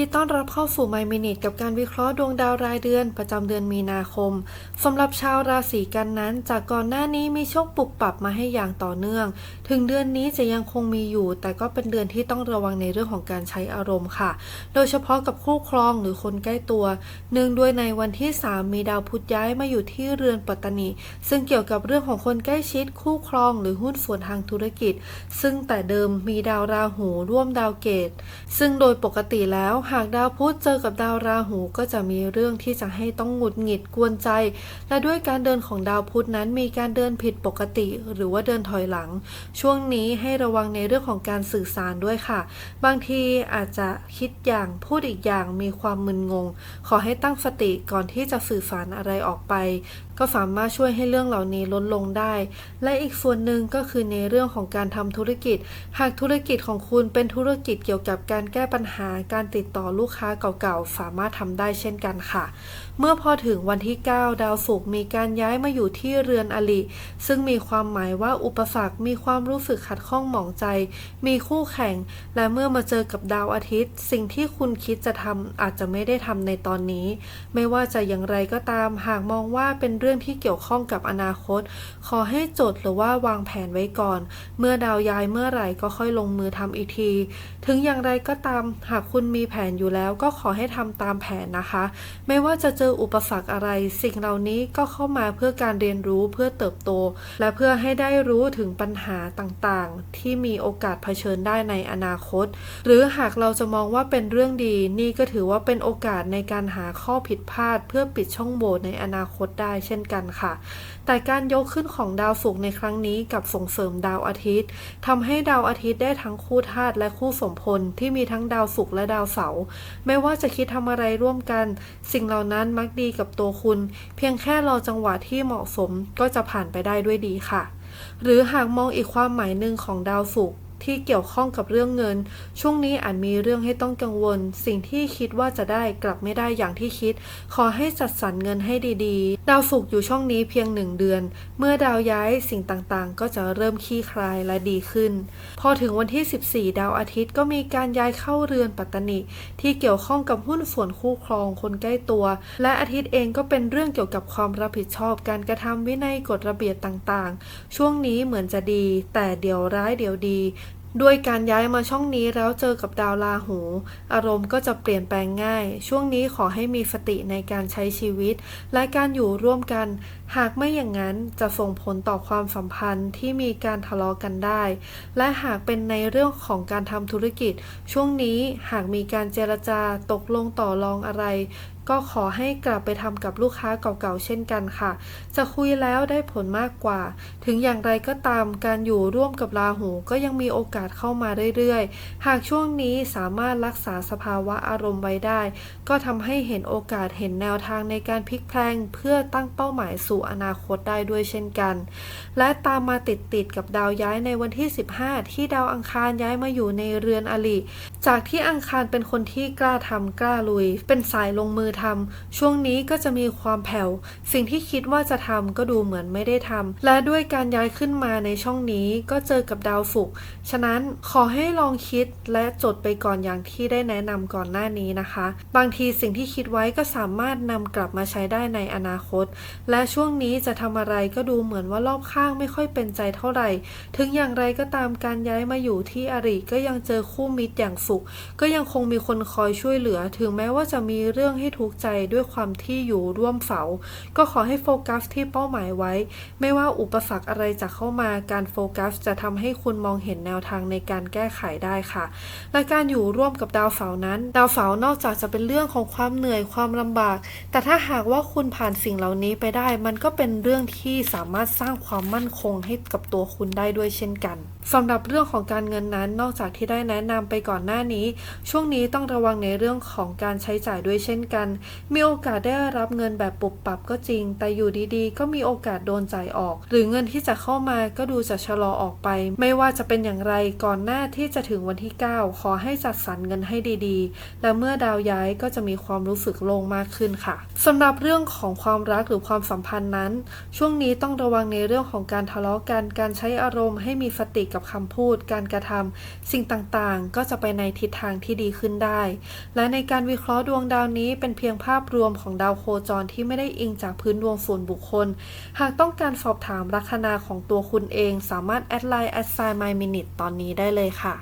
ดีต้อนรับเข้าสู่ My Minute กับการวิเคราะห์ดวงดาวรายเดือนประจำเดือนมีนาคมสำหรับชาวราศีกันนั้น จากก่อนหน้านี้มีโชคปลุกปรับมาให้อย่างต่อเนื่อง ถึงเดือนนี้จะยังคงมีอยู่ แต่ก็เป็นเดือนที่ต้องระวังในเรื่องของการใช้อารมณ์ค่ะ โดยเฉพาะกับคู่ครองหรือคนใกล้ตัว เนื่องด้วยในวันที่ 3 มีดาวพุธย้ายมาอยู่ที่เรือนปัตตนิซึ่งเกี่ยวกับเรื่องของคนใกล้ชิด คู่ครอง หรือหุ้นส่วนทางธุรกิจ ซึ่งแต่เดิมมีดาวราหูร่วมดาวเกต ซึ่งโดยปกติแล้วหากดาวพุธเจอกับดาวราหูก็จะมีเรื่องที่จะให้ต้องหงุดหงิดกวนใจ และด้วยการเดินของดาวพุธนั้นมีการเดินผิดปกติ หรือว่าเดินถอยหลัง ช่วงนี้ให้ระวังในเรื่องของการสื่อสารด้วยค่ะ บางทีอาจจะคิดอย่างพูดอีกอย่างมีความมึนงง ขอให้ตั้งสติก่อนที่จะสื่อสารอะไรออกไป ก็สามารถช่วยให้เรื่องเหล่านี้ลดลงได้ และอีกส่วนหนึ่งก็คือในเรื่องของการทำธุรกิจ หากธุรกิจของคุณเป็นธุรกิจเกี่ยวกับการแก้ปัญหาการติดต่อลูกค้าเก่าๆ สามารถทำได้เช่นกันค่ะ เมื่อพอถึงวันที่ 9 ดาวศุกร์มีการย้ายมาอยู่ที่เรือนอลิซึ่งมีความหมายว่าอุปสรรคมีความรู้สึกขัดข้องหมองใจ มีคู่แข่ง และเมื่อมาเจอกับดาวอาทิตย์ สิ่งที่คุณคิดจะทำอาจจะไม่ได้ทำในตอนนี้ ไม่ว่าจะอย่างไรก็ตามหากมองว่าเป็นเรื่องื่องที่เกี่ยวข้องกับอนาคต ขอให้จดหรือว่าวางแผนไว้ก่อน เมื่อดาวย้ายเมื่อไหร่ก็ค่อยลงมือทำอีกที ถึงอย่างไรก็ตามหากคุณมีแผนอยู่แล้วก็ขอให้ทำตามแผนนะคะ ไม่ว่าจะเจออุปสรรคอะไร สิ่งเหล่านี้ก็เข้ามาเพื่อการเรียนรู้เพื่อเติบโต และเพื่อให้ได้รู้ถึงปัญหาต่างๆ ที่มีโอกาสเผชิญได้ในอนาคต หรือหากเราจะมองว่าเป็นเรื่องดีนี่ก็ถือว่าเป็นโอกาสในการหาข้อผิดพลาด เพื่อปิดช่องโหว่ในอนาคตได้เช่นกันค่ะ แต่การยกขึ้นของดาวศุกร์ในครั้งนี้กับส่งเสริมดาวอาทิตย์ทำให้ดาวอาทิตย์ได้ทั้งคู่ธาตุและคู่สมพลที่มีทั้งดาวศุกร์และดาวเสาร์ไม่ว่าจะคิดทำอะไรร่วมกัน สิ่งเหล่านั้นมักดีกับตัวคุณ เพียงแค่รอจังหวะที่เหมาะสมก็จะผ่านไปได้ด้วยดีค่ะ หรือหากมองอีกความหมายหนึ่งของดาวศุกร์ ที่เกี่ยวข้องกับเรื่องเงิน ช่วงนี้อาจมีเรื่องให้ต้องกังวล สิ่งที่คิดว่าจะได้กลับไม่ได้อย่างที่คิด ขอให้จัดสรรเงินให้ดีๆ ดาวศุกร์อยู่ช่องนี้เพียงหนึ่งเดือน เมื่อดาวย้ายสิ่งต่างๆ ก็จะเริ่มคลี่คลายและดีขึ้น พอถึงวันที่ 14 ดาวอาทิตย์ก็มีการย้ายเข้าเรือนปัตตนิที่เกี่ยวข้องกับหุ้นส่วนคู่ครองคนใกล้ตัว และอาทิตย์เองก็เป็นเรื่องเกี่ยวกับความรับผิดชอบการกระทำวินัยกฎระเบียบต่างๆ ช่วงนี้เหมือนจะดี แต่เดี๋ยวร้ายเดี๋ยวดี ด้วยการย้ายมาช่องนี้แล้วเจอกับดาวราหู อารมณ์ก็จะเปลี่ยนแปลงง่าย ช่วงนี้ขอให้มีสติในการใช้ชีวิต และการอยู่ร่วมกัน หากไม่อย่างนั้นจะส่งผลต่อความสัมพันธ์ที่มีการทะเลาะกันได้ และหากเป็นในเรื่องของการทำธุรกิจ ช่วงนี้หากมีการเจรจาตกลงต่อรองอะไรก็ขอให้กลับไปทำกับลูกค้าเก่าๆเช่นกันค่ะ จะคุยแล้วได้ผลมากกว่า ถึงอย่างไรก็ตามการอยู่ร่วมกับราหูก็ยังมีโอกาสเข้ามาเรื่อยๆ หากช่วงนี้สามารถรักษาสภาวะอารมณ์ไว้ได้ ก็ทำให้เห็นโอกาสเห็นแนวทางในการพลิกแพลงเพื่อตั้งเป้าหมายสู่อนาคตได้ด้วยเช่นกัน และตามมาติดๆกับดาวย้ายในวันที่ 15 ที่ดาวอังคารย้ายมาอยู่ในเรือนอลิจากที่อังคารเป็นคนที่กล้าทำกล้าลุย เป็นสายลงมือทำช่วงนี้ก็จะมีความแผ่ว สิ่งที่คิดว่าจะทำก็ดูเหมือนไม่ได้ทำและด้วยการย้ายขึ้นมาในช่องนี้ก็เจอกับดาวศุกร์ฉะนั้นขอให้ลองคิดและจดไปก่อนอย่างที่ได้แนะนำก่อนหน้านี้นะคะ บางทีสิ่งที่คิดไว้ก็สามารถนำกลับมาใช้ได้ในอนาคต และช่วงนี้จะทำอะไรก็ดูเหมือนว่ารอบข้างไม่ค่อยเป็นใจเท่าไหร่ ถึงอย่างไรก็ตามการย้ายมาอยู่ที่อริก็ยังเจอคู่มิตรอย่างสุข ก็ยังคงมีคนคอยช่วยเหลือ ถึงแม้ว่าจะมีเรื่องให้ทุกข์ใจด้วยความที่อยู่ร่วมเสา ก็ขอให้โฟกัสที่เป้าหมายไว้ ไม่ว่าอุปสรรคอะไรจะเข้ามาการโฟกัสจะทำให้คุณมองเห็นแนวทางในการแก้ไขได้ค่ะ และการอยู่ร่วมกับดาวเสานั้น ดาวเสานอกจากจะเป็นเรื่องของความเหนื่อยความลำบาก แต่ถ้าหากว่าคุณผ่านสิ่งเหล่านี้ไปได้ มันก็เป็นเรื่องที่สามารถสร้างความมั่นคงให้กับตัวคุณได้ด้วยเช่นกันสำหรับเรื่องของการเงินนั้น นอกจากที่ได้แนะนำไปก่อนหน้านี้ ช่วงนี้ต้องระวังในเรื่องของการใช้จ่ายด้วยเช่นกันมีโอกาสได้รับเงินแบบปุบปับก็จริง แต่อยู่ดีๆ ก็มีโอกาสโดนจ่ายออก หรือเงินที่จะเข้ามาก็ดูจะชะลอออกไป ไม่ว่าจะเป็นอย่างไรก่อนหน้าที่จะถึงวันที่ 9 ขอให้จัดสรรเงินให้ดีๆ และเมื่อดาวย้ายก็จะมีความรู้สึกโล่งมากขึ้นค่ะสำหรับเรื่องของความรักหรือความสัมพันธ์นั้น ช่วงนี้ต้องระวังในเรื่องของการทะเลาะกันการใช้อารมณ์ให้มีสติกับคำพูด การกระทำสิ่งต่างๆ ก็จะไปในทิศทางที่ดีขึ้นได้ และในการวิเคราะห์ดวงดาวนี้เป็นเพียงภาพรวมของดาวโคจรที่ไม่ได้อิงจากพื้นดวงส่วนบุคคล หากต้องการสอบถามลัคนาของตัวคุณเอง สามารถแอดไลน์ a s s i g n my minute ตอนนี้ได้เลยค่ะ